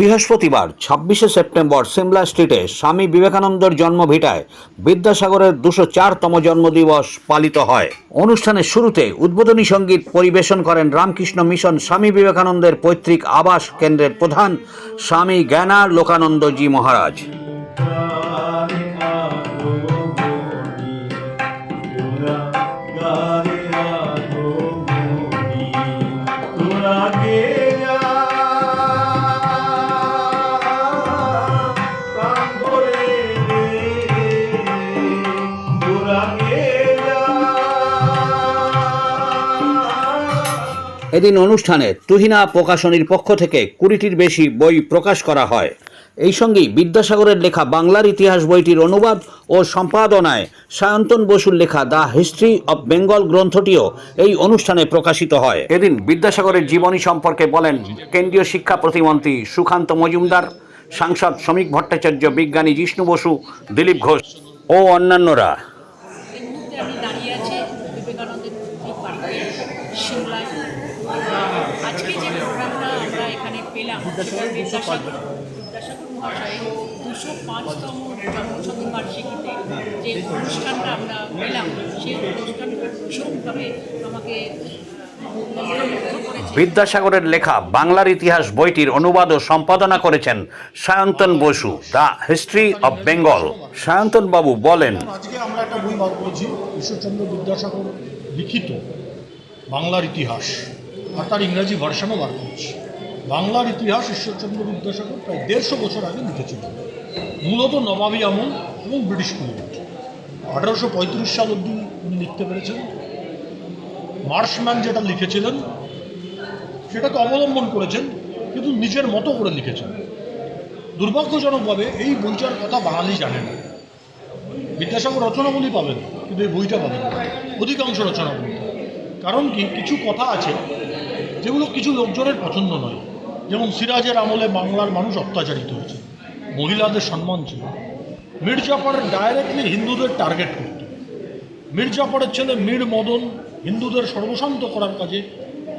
বৃহস্পতিবার, ছাব্বিশে সেপ্টেম্বর, সিমলা স্ট্রিটে স্বামী বিবেকানন্দের জন্মভিটায় বিদ্যাসাগরের দুশো চারতম জন্মদিবস পালিত হয়। অনুষ্ঠানের শুরুতে উদ্বোধনী সংগীত পরিবেশন করেন রামকৃষ্ণ মিশন স্বামী বিবেকানন্দের পৈতৃক আবাস কেন্দ্রের প্রধান স্বামী জ্ঞানার লোকানন্দজি মহারাজ। এদিন অনুষ্ঠানে তুহিনা প্রকাশনীর পক্ষ থেকে কুড়িটির বেশি বই প্রকাশ করা হয়। এই সঙ্গেই বিদ্যাসাগরের লেখা বাংলার ইতিহাস বইটির অনুবাদ ও সম্পাদনায় সায়ন্তন বসুর লেখা দ্য হিস্ট্রি অব বেঙ্গল গ্রন্থটিও এই অনুষ্ঠানে প্রকাশিত হয়। এদিন বিদ্যাসাগরের জীবনী সম্পর্কে বলেন কেন্দ্রীয় শিক্ষা প্রতিমন্ত্রী সুকান্ত মজুমদার, সাংসদ শ্রমিক ভট্টাচার্য বিজ্ঞানী জিষ্ণু বসু, দিলীপ ঘোষ ও অন্যান্যরা। বিবেকানন্দের সিমলায় আজকে যে প্রোগ্রামটা আমরা এখানে পেলাম সেটা বিদ্যাসাগর বিদ্যাসাগর মহাশয় দুশো পাঁচতম জন্মশতবার্ষিকীতে যে অনুষ্ঠানটা আমরা পেলাম, সেই অনুষ্ঠানটা ভীষণভাবে আমাকে বিদ্যাসাগরের লেখা বাংলার ইতিহাস বইটির অনুবাদ ও সম্পাদনা করেছেন Sayantan Basu, the history of Bengal. Sayantan babu বলেন আজকে আমরা একটা বই বার করেছি ঈশ্বরচন্দ্র বিদ্যাসাগর লিখিত বাংলার ইতিহাস, আর তার ইংরাজি ভার্সানও বার করেছি। বাংলার ইতিহাস ঈশ্বরচন্দ্র বিদ্যাসাগর প্রায় দেড়শো বছর আগে লিখেছিলেন মূলত নবাবী আমল এবং ব্রিটিশ পিরিয়ড আঠারোশো পঁয়ত্রিশ সাল অবধি উনি লিখতে পেরেছেন। মার্শম্যান যেটা লিখেছিলেন, সেটাকে অবলম্বন করেছেন, কিন্তু নিজের মতো করে লিখেছেন। দুর্ভাগ্যজনকভাবে এই বইটার কথা বাঙালি জানে না। বিদ্যাসাগর রচনাবলী পাবেন, কিন্তু এই বইটা পাবেন। অধিকাংশ রচনাবলী। কারণ কি? কিছু কথা আছে, যেগুলো কিছু লোকজনের পছন্দ নয়। যেমন সিরাজের আমলে বাংলার মানুষ অত্যাচারিত হয়েছে। মহিলাদের সম্মান ছিল। মির্জাফর ডাইরেক্টলি হিন্দুদের টার্গেট করত। মির্জাফরের ছেলে মীর মদন হিন্দুদের সর্বশান্ত করার কাজে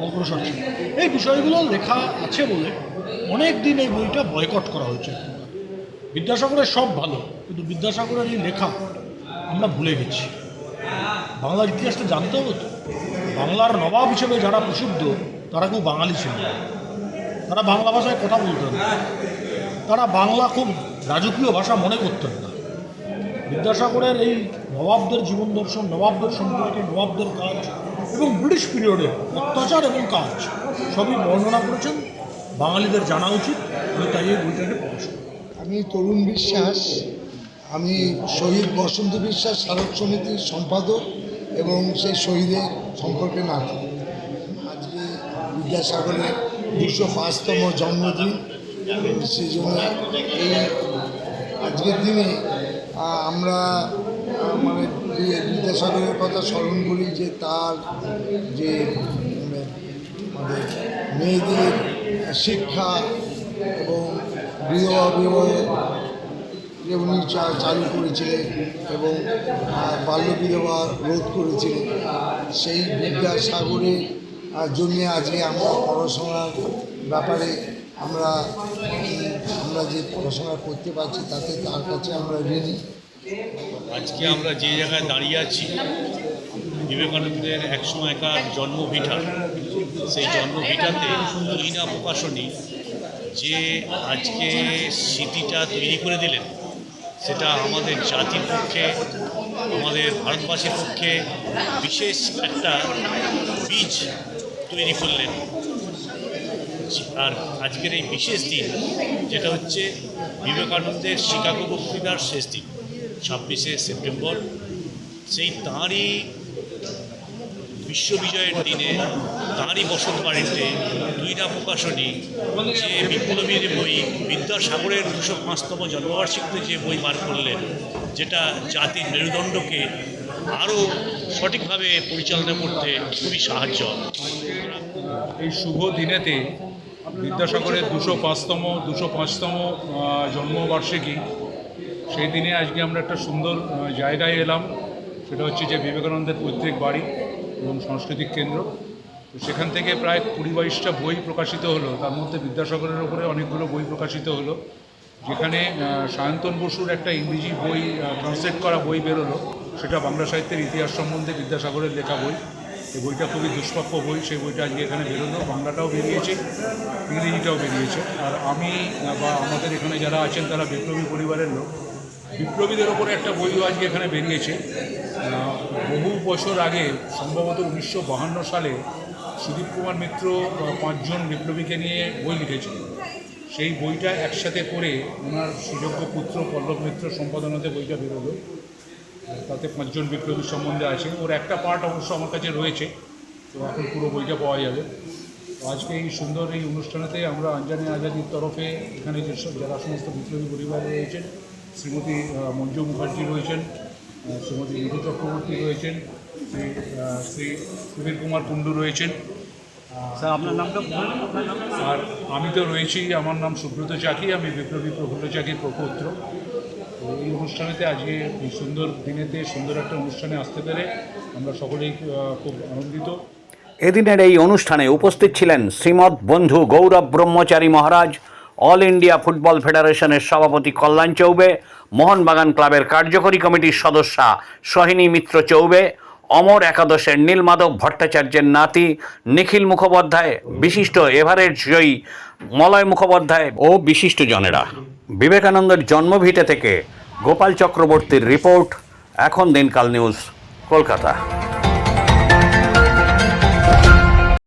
অগ্রসর ছিল। এই বিষয়গুলো লেখা আছে বলে অনেক দিন এই বইটা বয়কট করা হয়েছে। বিদ্যাসাগরের সব ভালো, কিন্তু বিদ্যাসাগরের এই লেখা আমরা ভুলে গেছি। বাংলার ইতিহাসটা জানতে হবে তো। বাংলার নবাব হিসেবে যারা প্রসিদ্ধ, তারা কেউ বাঙালি ছিল তারা বাংলা ভাষায় কথা বলতেন। তারা বাংলা খুব রাজকীয় ভাষা মনে করতেন না। বিদ্যাসাগরের এই নবাবদের জীবন দর্শন, নবাবদের সম্পর্কে নবাবদের কাজ এবং ব্রিটিশ পিরিয়ডে অত্যাচার এবং কাজ সবই বর্ণনা করেছেন। বাঙালিদের জানা উচিত। আমি তাই এই বইটাকে আমি তরুণ বিশ্বাস, আমি শহীদ বসন্ত বিশ্বাস স্মারক সমিতির সম্পাদক এবং সেই শহীদের সম্পর্কে নাটক। আজকে বিদ্যাসাগরের দুশো পাঁচতম জন্মদিন। সেই জন্য এই আজকের দিনে আমরা মানে বিদ্যাসাগরের কথা স্মরণ করি যে তার যে মানে, মেয়েদের শিক্ষা এবং বিধবা বিবাহ উনি চালু করেছিলেন এবং বাল্য বিধবা রোধ করেছিলেন সেই বিদ্যাসাগরের জন্যে আজকে আমরা পড়াশোনার ব্যাপারে আমরা আমরা যে পড়াশোনা করতে পারছি তাতে তার কাছে আমরা ঋণী। আজকে আমরা যে জায়গায় দাঁড়িয়ে আছি, বিবেকানন্দের একসময়কার জন্মভিটা। সেই জন্মভিটাতে তুহিনা প্রকাশনী যে আজকে স্মৃতিটা তৈরি করে দিলেন, সেটা আমাদের জাতির পক্ষে, আমাদের ভারতবাসীর পক্ষে বিশেষ একটা বীজ তৈরি করলেন। আর আজকের এই বিশেষ দিন, যেটা হচ্ছে বিবেকানন্দের শিকাগো বক্তৃতার শেষ দিন, ছাব্বিশে সেপ্টেম্বর। সেই তাঁরই বিশ্ববিজয়ের দিনে, তাঁরই বসত বাড়িতে দুইটা প্রকাশনী, যে বিপ্লবীর বই, বিদ্যাসাগরের দুশো পাঁচতম জন্মবার্ষিকীতে যে বই বার করলেন, যেটা জাতির মেরুদণ্ডকে আরও সঠিকভাবে পরিচালনা করতে খুবই সাহায্য এই শুভ দিনেতে বিদ্যাসাগরের দুশো পাঁচতম দুশো পাঁচতম জন্মবার্ষিকী। সেই দিনে আজকে আমরা একটা সুন্দর জায়গায় এলাম। সেটা হচ্ছে যে বিবেকানন্দের পৈতৃক বাড়ি এবং সাংস্কৃতিক কেন্দ্র। তো সেখান থেকে প্রায় কুড়ি বাইশটা বই প্রকাশিত হলো। তার মধ্যে বিদ্যাসাগরের ওপরে অনেকগুলো বই প্রকাশিত হলো। যেখানে সায়ন্তন বসুর একটা ইংরেজি বই ট্রান্সলেট করা বই বেরোলো। সেটা বাংলা সাহিত্যের ইতিহাস সম্বন্ধে বিদ্যাসাগরের লেখা বই। এই বইটা খুবই দুষ্প্রাপ্য বই, সেই বইটা আজকে এখানে বেরোলো। বাংলাটাও বেরিয়েছে, ইংরেজিটাও বেরিয়েছে। আর আমি বা আমাদের এখানে যারা আছেন, তারা বিপ্লবী পরিবারের লোক। বিপ্লবীদের ওপরে একটা বইও আজকে এখানে বেরিয়েছে। বহু বছর আগে, সম্ভবত উনিশশো সালে, সুদীপ কুমার মিত্র পাঁচজন বিপ্লবীকে নিয়ে বই লিখেছিলেন সেই বইটা একসাথে করে ওনার সুযোগ্য পুত্র পল্লব মিত্র সম্পাদনাতে বইটা বেরোলো। তাতে পাঁচজন বিপ্লবী সম্বন্ধে আছে। ওর একটা পার্ট অবশ্য আমার কাছে রয়েছে। তো এখন পুরো বইটা পাওয়া যাবে। তো আজকে এই সুন্দর এই অনুষ্ঠানেতে আমরা আঞ্জানি আজাদির তরফে এখানে যেসব যারা সমস্ত বিপ্লবী পরিবার রয়েছেন শ্রীমতী মঞ্জু মুখার্জি রয়েছেন শ্রীমতী মধু চক্রবর্তী রয়েছেন শ্রী শ্রী সুবীর কুমার কুণ্ডু রয়েছেন। স্যার আপনার নামটা আর আমি তো রয়েছি আমার নাম সুব্রত চাকি আমি বিপ্লবী প্রফুল্ল চাকির প্রপৌত্র। তো এই অনুষ্ঠানেতে আজকে সুন্দর দিনেতে সুন্দর একটা অনুষ্ঠানে আসতে পেরে আমরা সকলেই খুব আনন্দিত। এদিনের এই অনুষ্ঠানে উপস্থিত ছিলেন Srimat Bandhu Gaurab Brahmachari Maharaj, all India football ফেডারেশনের সভাপতি কল্যাণ চৌবে, মোহনবাগান ক্লাবের কার্যকরী কমিটির সদস্যা সোহিনী মিত্র চৌবে, অমর একাদশের নীলমাধব ভট্টাচার্যের নাতি নিখিল মুখোপাধ্যায়, বিশিষ্ট এভারেস্ট জয়ী মলয় মুখোপাধ্যায় ও বিশিষ্ট জনেরা। বিবেকানন্দের জন্মভিটে থেকে গোপাল চক্রবর্তীর রিপোর্ট এখন দিনকাল নিউজ কলকাতা।